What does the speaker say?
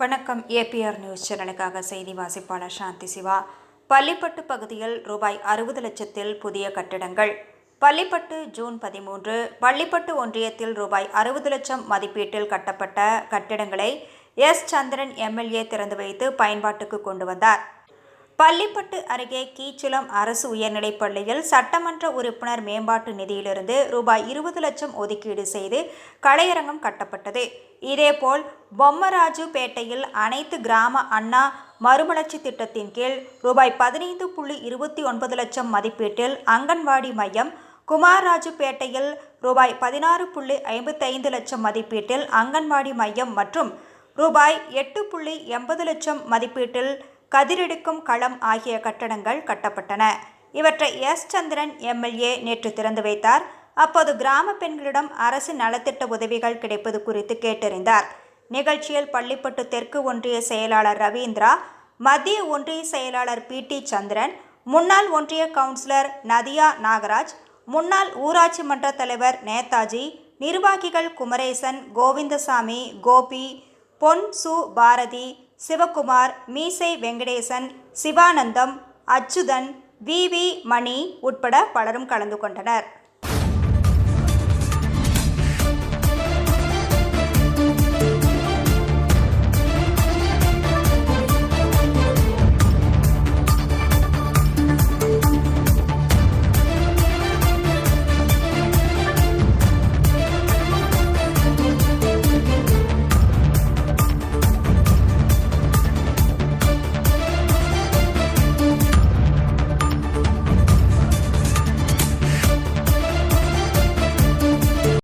வணக்கம். APR news சேனலுக்காக செய்தி வாசிப்பாளர் சாந்தி சிவா. பள்ளிப்பட்டு பகுதியில் ரூபாய் அறுபது லட்சத்தில் புதிய கட்டிடங்கள். பள்ளிப்பட்டு ஜூன் பதிமூன்று பள்ளிப்பட்டு ஒன்றியத்தில் ரூபாய் அறுபது லட்சம் மதிப்பீட்டில் கட்டப்பட்ட கட்டிடங்களை எஸ். சந்திரன் எம்எல்ஏ திறந்து வைத்து பயன்பாட்டுக்கு கொண்டு வந்தார். பள்ளிப்பட்டு அருகே கீச்சுலம் அரசு உயர்நிலைப் பள்ளியில் சட்டமன்ற உறுப்பினர் மேம்பாட்டு நிதியிலிருந்து ரூபாய் இருபது லட்சம் ஒதுக்கீடு செய்து கலையரங்கம் கட்டப்பட்டது. இதேபோல் பொம்மராஜுபேட்டையில் அனைத்து கிராம அண்ணா மறுமலர்ச்சி திட்டத்தின் கீழ் ரூபாய் பதினைந்து புள்ளி இருபத்தி ஒன்பது லட்சம் மதிப்பீட்டில் அங்கன்வாடி மையம் குமாரராஜுபேட்டையில் ரூபாய் பதினாறு புள்ளி ஐம்பத்தைந்து லட்சம் மதிப்பீட்டில் அங்கன்வாடி மையம் மற்றும் ரூபாய் எட்டு புள்ளி எண்பது லட்சம் மதிப்பீட்டில் கதிரெடுக்கும் களம் ஆகிய கட்டடங்கள் கட்டப்பட்டன. இவற்றை எஸ். சந்திரன் எம்எல்ஏ நேற்று திறந்து வைத்தார். அப்போது கிராம பெண்களிடம் அரசு நலத்திட்ட உதவிகள் கிடைப்பது குறித்து கேட்டறிந்தார். நிகழ்ச்சியில் பள்ளிப்பட்டு தெற்கு ஒன்றிய செயலாளர் ரவீந்திரா மத்திய ஒன்றிய செயலாளர் பி டி சந்திரன் முன்னாள் ஒன்றிய கவுன்சிலர் நதியா நாகராஜ் முன்னாள் ஊராட்சி மன்ற தலைவர் நேதாஜி நிர்வாகிகள் குமரேசன் கோவிந்தசாமி கோபி பொன் சு பாரதி சிவகுமார் மீசை வெங்கடேசன் சிவானந்தம் அச்சுதன் வி வி மணி உட்பட பலரும் கலந்து கொண்டனர்.